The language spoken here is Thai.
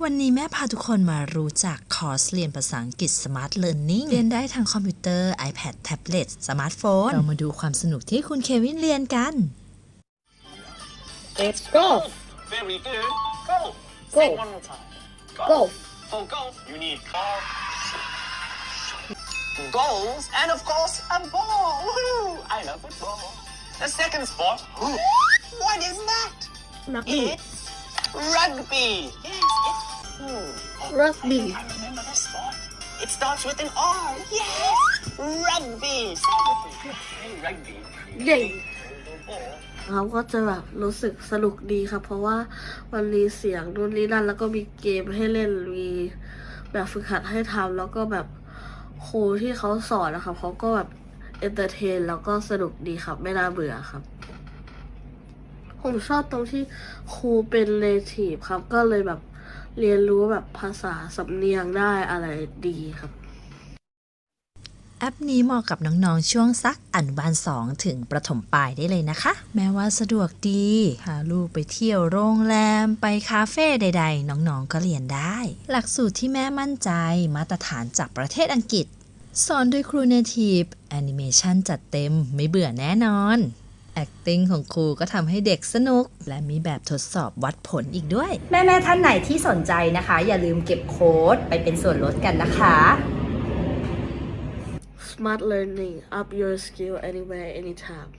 วันนี้แม่พาทุกคนมารู้จักคอร์สเรียนภาษาอังกฤษ Smart Learning เรียนได้ทางคอมพิวเตอร์ iPad แท็บเล็ตสมาร์ทโฟน เรามาดูความสนุกที่คุณเควินเรียนกัน It's golf. Very good. Golf. Golf. Say it one more time. Golf. For golf, you need golf. Goals and of course a ball. Woohoo! I love football. The second sport. What is that? Rugby. It's rugby. Yes, it's. Hmm. Rugby. I remember this sport. It starts with an R. Yes, rugby. Say it with me. Hey, rugby. เย่เราก็จะแบบรู้สึกสนุกดีครับ เพราะว่ามันมีเสียงนู่นนี่นั่นแล้วก็มีเกมให้เล่นมีแบบฝึกหัดให้ทำแล้วก็แบบครูที่เขาสอนนะครับเขาก็แบบเอนเตอร์เทนแล้วก็สนุกดีครับ ไม่น่าเบื่อครับ ผมชอบตรงที่ครูเป็นเ a ทีฟครับ ก็เลยแบบ เรียนรู้แบบภาษาสำเนียงได้อะไรดีครับ แอปนี้เหมาะกับน้อง ๆ ช่วงสักอนุบาล2ถึงประถมปลายได้เลยนะคะ แม้ว่าสะดวกดีพาลูกไปเที่ยวโรงแรม ไปคาเฟ่ใด ๆ น้องๆก็เรียนได้ หลักสูตรที่แม่มั่นใจมาตรฐานจากประเทศอังกฤษ สอนโดยครูเนทีฟแอนิเมชันจัดเต็มไม่เบื่อแน่นอน acting ของครูก็ทำให้เด็กสนุก และมีแบบทดสอบวัดผลอีกด้วย แม่ ๆ ท่านไหนที่สนใจนะคะ อย่าลืมเก็บโค้ดไปเป็นส่วนลดกันนะคะ Smart learning up your skill anywhere anytime